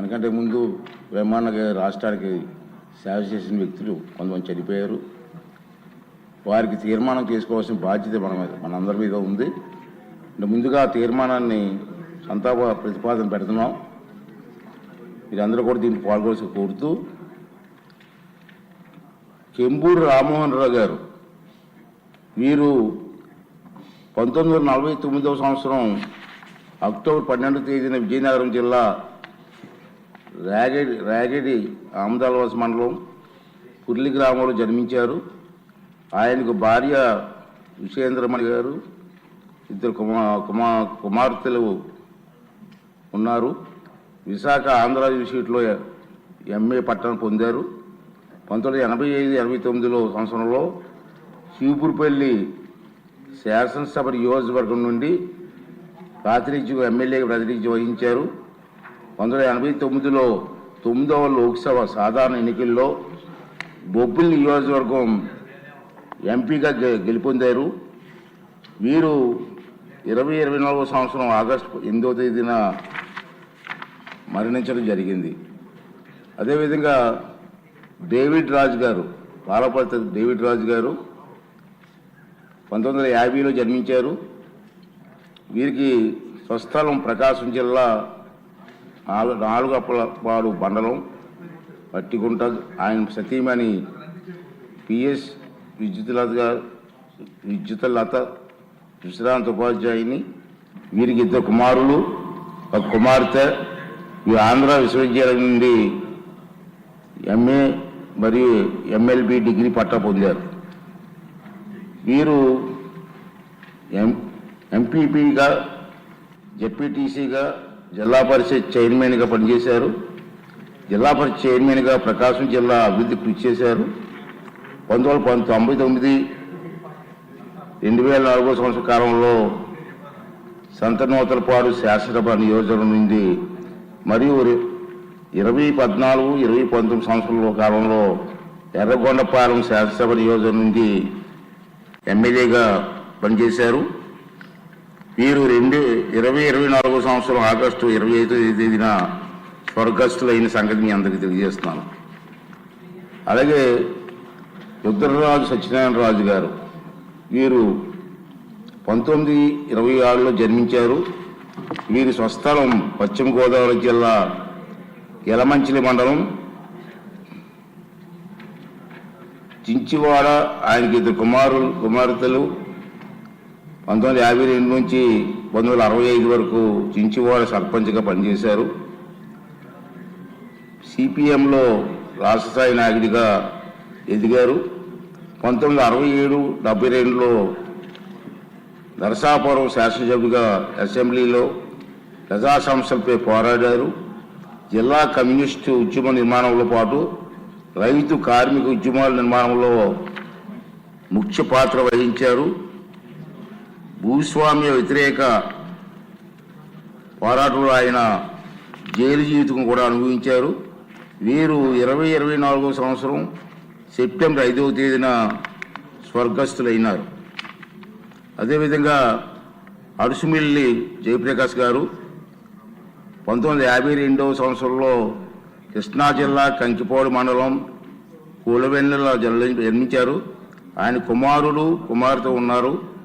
మనకంటే ముందు బ్రహ్మాండ రాష్ట్రానికి సేవ చేసిన వ్యక్తులు కొంతమంది చనిపోయారు. వారికి తీర్మానం చేసుకోవాల్సిన బాధ్యత మన మనందరి మీద ఉంది. ముందుగా తీర్మానాన్ని సంతాప ప్రతిపాదన పెడుతున్నాం. మీరందరూ కూడా దీన్ని పాల్గొల్సి కోరుతూ కెంబూరు రామ్మోహన్ రావు గారు వీరు పంతొమ్మిది వందల నలభై తొమ్మిదవ సంవత్సరం అక్టోబర్ పన్నెండవ తేదీన విజయనగరం జిల్లా రాగడి రాగడి ఆమదాలవాస మండలం కుర్లి గ్రామంలో జన్మించారు. ఆయనకు భార్య విషేంద్రమణి గారు ఇద్దరు కుమా కుమా కుమార్తెలు ఉన్నారు. విశాఖ ఆంధ్ర యూనివర్సిటీలో ఎంఏ పట్టణం పొందారు. పంతొమ్మిది ఎనభై ఐదు ఎనభై తొమ్మిదిలో సంవత్సరంలో శివపూర్పల్లి శాసనసభ నియోజకవర్గం నుండి ప్రాతినిధ్యం ఎమ్మెల్యేగా ప్రాతినిధ్యం వహించారు. పంతొమ్మిది ఎనభై తొమ్మిదిలో తొమ్మిదవ లోక్సభ సాధారణ ఎన్నికల్లో బొబ్బిలి నియోజకవర్గం ఎంపీగా గె- గెలుపొందారు. వీరు ఇరవై ఇరవై నాలుగో సంవత్సరం ఆగస్టు ఎనిమిదవ తేదీన మరణించడం జరిగింది. అదేవిధంగా డేవిడ్ రాజు గారు పాలపత్ర డేవిడ్ రాజు గారు పంతొమ్మిది వందల యాభైలో జన్మించారు. వీరికి స్వస్థలం ప్రకాశం జిల్లా నాలుగు నాలుగు అప్పలపాడు మండలం పట్టికుంట ఆయన సతీమణి పిఎస్ విద్యుత్లత గారు విద్యుత్లత విశ్రాంత ఉపాధ్యాయుని వీరికి ఇద్దరు కుమారులు. ఒక కుమార్తె వీరు ఆంధ్ర విశ్వవిద్యాలయం నుండి ఎంఏ మరియు ఎంఎల్బి డిగ్రీ పట్టా పొందారు. వీరు ఎం ఎంపీపీగా జెడ్పీటీసీగా జిల్లా పరిషత్ చైర్మన్గా పనిచేశారు. జిల్లా పరిషత్ చైర్మన్గా ప్రకాశం జిల్లా అభివృద్ధి కృషి చేశారు. పంతొమ్మిది వందల తొంభై తొమ్మిది రెండు వేల నాలుగో సంవత్సర కాలంలో సంతనూతలపాడు శాసనసభ నియోజకవర్గం నుండి మరియు ఇరవై పద్నాలుగు ఇరవై పంతొమ్మిది సంవత్సరాల కాలంలో ఎర్రగొండపాలెం శాసనసభ నియోజకవర్గం నుండి ఎమ్మెల్యేగా పనిచేశారు. వీరు రెండు ఇరవై ఇరవై నాలుగో సంవత్సరం ఆగస్టు ఇరవై ఐదో తేదీన స్వర్గస్థులైన సంగతి మీ అందరికీ తెలియజేస్తున్నాను. అలాగే రుద్రరాజు సత్యనారాయణ రాజు గారు వీరు పంతొమ్మిది ఇరవై ఆరులో జన్మించారు. వీరి స్వస్థలం పశ్చిమ గోదావరి జిల్లా ఎలమంచిలి మండలం. చించివాడ ఆయనకి ఇద్దరు కుమారులు కుమార్తెలు. పంతొమ్మిది యాభై రెండు నుంచి పంతొమ్మిది వందల అరవై ఐదు వరకు చించివాడ సర్పంచ్గా పనిచేశారు. సిపిఎంలో రాష్ట్ర స్థాయి నాయకుడిగా ఎదిగారు. పంతొమ్మిది వందల అరవై ఏడు డెబ్బై రెండులో నరసాపురం శాసనసభ్యుగా అసెంబ్లీలో ప్రజా సమస్యలపై పోరాడారు. జిల్లా కమ్యూనిస్టు ఉద్యమ నిర్మాణంలో పాటు రైతు కార్మిక ఉద్యమాల నిర్మాణంలో ముఖ్య పాత్ర వహించారు. భూస్వామ్య వ్యతిరేక పోరాటంలో ఆయన జైలు జీవితం కూడా అనుభవించారు. వీరు ఇరవై ఇరవై నాలుగో సంవత్సరం సెప్టెంబర్ ఐదవ తేదీన స్వర్గస్థులైనారు. అదేవిధంగా అడుసుమిల్లి జయప్రకాష్ గారు పంతొమ్మిది వందల యాభై రెండవ సంవత్సరంలో కృష్ణా జిల్లా కంకిపోడు మండలం కూలవెన్నెల జన్మ- జన్మించారు. ఆయన కుమారుడు కుమార్తె ఉన్నారు.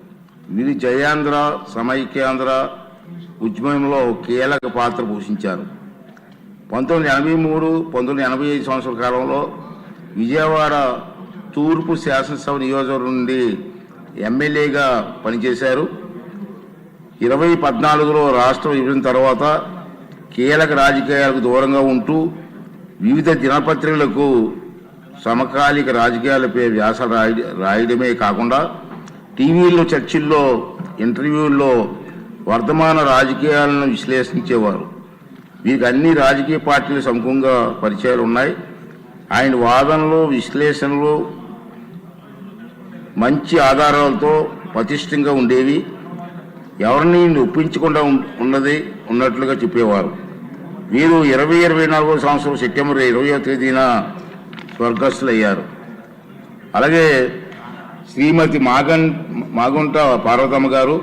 వీరి జయాంధ్ర సమైక్యాంధ్ర ఉద్యమంలో కీలక పాత్ర పోషించారు. పంతొమ్మిది ఎనభై మూడు పంతొమ్మిది ఎనభై ఐదు సంవత్సరాల కాలంలో విజయవాడ తూర్పు శాసనసభ నియోజకవర్గం నుండి ఎమ్మెల్యేగా పనిచేశారు. ఇరవై పద్నాలుగులో రాష్ట్ర విభజన తర్వాత కీలక రాజకీయాలకు దూరంగా ఉంటూ వివిధ దినపత్రికలకు సమకాలిక రాజకీయాలపై వ్యాసాలు రాయడమే కాకుండా టీవీల్లో చర్చిల్లో ఇంటర్వ్యూల్లో వర్ధమాన రాజకీయాలను విశ్లేషించేవారు. వీరికి అన్ని రాజకీయ పార్టీలు సముఖంగా పరిచయాలు ఉన్నాయి. ఆయన వాదనలు విశ్లేషణలు మంచి ఆధారాలతో పటిష్టంగా ఉండేవి. ఎవరిని ఒప్పించకుండా ఉన్నది ఉన్నట్లుగా చెప్పేవారు. వీరు ఇరవై ఇరవై నాలుగో సంవత్సరం సెప్టెంబర్ ఇరవయో తేదీన స్వర్గస్థులయ్యారు. అలాగే శ్రీమతి మాగన్ మాగుంట పార్వతమ్మ గారు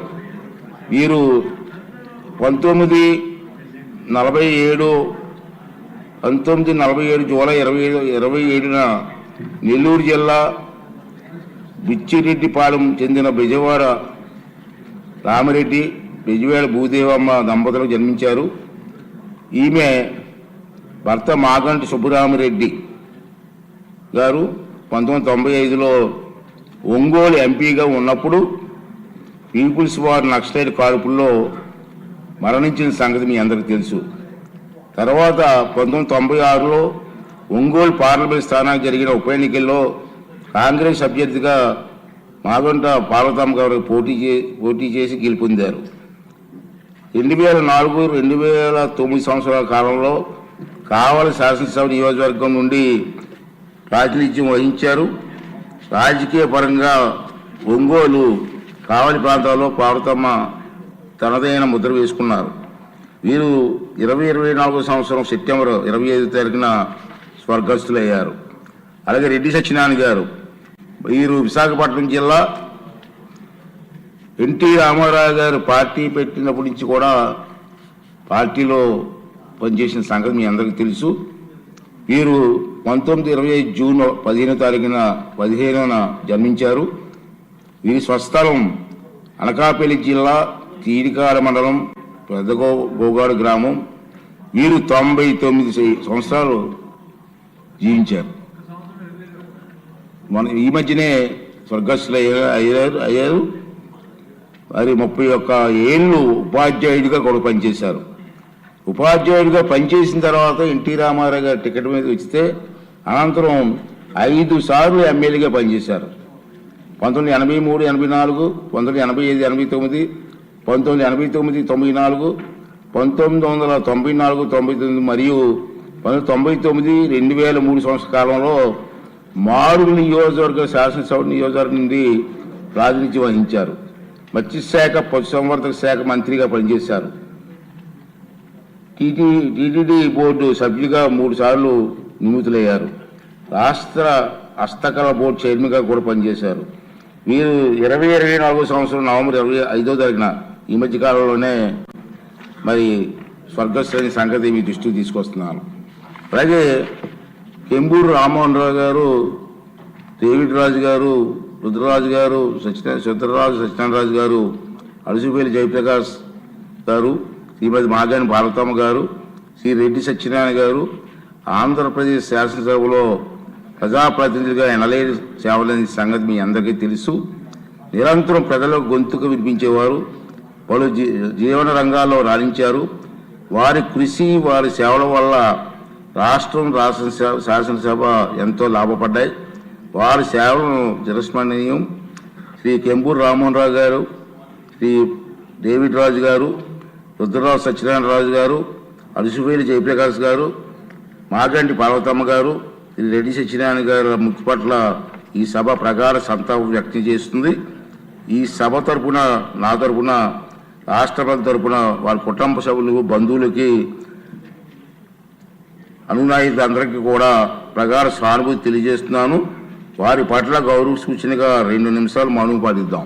వీరు పంతొమ్మిది నలభై ఏడు పంతొమ్మిది నలభై ఏడు జూలై ఇరవై ఇరవై ఏడున నెల్లూరు జిల్లా బిచ్చిరెడ్డిపాలెం చెందిన బెజవాడ రామిరెడ్డి బెజవాడ భూదేవమ్మ దంపతులకు జన్మించారు. ఈమె భర్త మాగంటి సుబ్బరామిరెడ్డి గారు పంతొమ్మిది తొంభై ఐదులో ఒంగోలు ఎంపీగా ఉన్నప్పుడు పీపుల్స్ వార్ నక్సలైట్ కాల్పుల్లో మరణించిన సంగతి మీ అందరికీ తెలుసు. తర్వాత పంతొమ్మిది తొంభై ఆరులో ఒంగోలు పార్లమెంట్ స్థానానికి జరిగిన ఉప ఎన్నికల్లో కాంగ్రెస్ అభ్యర్థిగా మాగంట పార్వతమ్మ గారు పోటీ చే పోటీ చేసి గెలుపొందారు. రెండు వేల నాలుగు రెండు వేల తొమ్మిది సంవత్సరాల కాలంలో కావలి శాసనసభ నియోజకవర్గం నుండి ప్రాతినిధ్యం వహించారు. రాజకీయ పరంగా ఒంగోలు కావలి ప్రాంతాల్లో పార్వతమ్మ తనదైన ముద్ర వేసుకున్నారు. వీరు ఇరవై ఇరవై నాలుగో సంవత్సరం సెప్టెంబర్ ఇరవై ఐదు తారీఖున స్వర్గస్థులయ్యారు. అలాగే రెడ్డి సత్యనారాయణ గారు. వీరు విశాఖపట్నం జిల్లా ఎన్టీ రామారావు గారు పార్టీ పెట్టినప్పటి నుంచి కూడా పార్టీలో పనిచేసిన సంగతి మీ అందరికీ తెలుసు. వీరు పంతొమ్మిది ఇరవై ఐదు జూన్ పదిహేనో తారీఖున పదిహేనున జన్మించారు. వీరి స్వస్థలం అనకాపల్లి జిల్లా తీరికాల మండలం పెద్దగో గోగాడు గ్రామం. వీరు తొంభై తొమ్మిది సంవత్సరాలు జీవించారు. మన ఈ మధ్యనే స్వర్గస్థులు అయ్యారు అయ్యారు అయ్యారు. ముప్పై ఒక్క ఏళ్ళు ఉపాధ్యాయుడిగా కూడా పనిచేశారు. ఉపాధ్యాయుడిగా పనిచేసిన తర్వాత ఎన్టీ రామారావు గారు టికెట్ మీద వచ్చితే అనంతరం ఐదు సార్లు ఎమ్మెల్యేగా పనిచేశారు. పంతొమ్మిది ఎనభై మూడు ఎనభై నాలుగు పంతొమ్మిది ఎనభై ఐదు ఎనభై తొమ్మిది పంతొమ్మిది ఎనభై తొమ్మిది తొంభై నాలుగు పంతొమ్మిది వందల తొంభై నాలుగు తొంభై తొమ్మిది మరియు పంతొమ్మిది తొంభై తొమ్మిది రెండు వేల మూడు సంవత్సర కాలంలో మాడు నియోజకవర్గ శాసనసభ నియోజకవర్గం నుండి ప్రాతినిధ్యం వహించారు. మత్స్యశాఖ పశుసంవర్ధక శాఖ మంత్రిగా పనిచేశారు. టీటీ టీటీడీ బోర్డు సభ్యులుగా మూడు సార్లు నియమితులయ్యారు రాష్ట్ర హస్తకళ బోర్డు చైర్మన్గా కూడా పనిచేశారు. వీరు ఇరవై ఇరవై నాలుగో సంవత్సరం నవంబర్ ఇరవై ఐదో తారీఖున ఈ మధ్య కాలంలోనే మరి స్వర్గశ్రేణి సంగతి మీ దృష్టికి తీసుకొస్తున్నాను అలాగే కెంబూరు రామ్మోహన్ రావు గారు డేవిడ్ రాజు గారు రుద్రరాజు గారు సత్యన సుద్రరాజు సత్యనారాజు గారు అలసిపేలి జయప్రకాష్ గారు శ్రీమతి మాగాని భారతమ్మ గారు శ్రీ రెడ్డి సత్యనారాయణ గారు ఆంధ్రప్రదేశ్ శాసనసభలో ప్రజాప్రతినిధులుగా ఎనలేని సేవలని సంగతి మీ అందరికీ తెలుసు. నిరంతరం ప్రజలకు గొంతుకు వినిపించేవారు పలు జీ జీవన రంగాల్లో రాణించారు. వారి కృషి వారి సేవల వల్ల రాష్ట్రం రాష్ట్ర శాసనసభ ఎంతో లాభపడ్డాయి. వారి సేవలను చిరస్మరణీయం శ్రీ కెంపూరు రామ్మోహన్ రావు గారు శ్రీ డేవిడ్ రాజు గారు రుద్రరాజు సత్యనారాయణ రాజు గారు అరుసువేలి జయప్రకాష్ గారు మాగంటి పార్వతమ్మ గారు శ్రీ రెడ్డి సత్యనారాయణ గారు మృతి పట్ల ఈ సభ ప్రగాఢ సంతాపం వ్యక్తం చేస్తుంది. ఈ సభ తరపున నా తరపున రాష్ట్రపతి తరపున వారి కుటుంబ సభ్యులు బంధువులకి అనునాయులందరికీ కూడా ప్రగాఢ సానుభూతి తెలియజేస్తున్నాను. వారి పట్ల గౌరవ సూచనగా రెండు నిమిషాలు మౌనం పాటిద్దాం.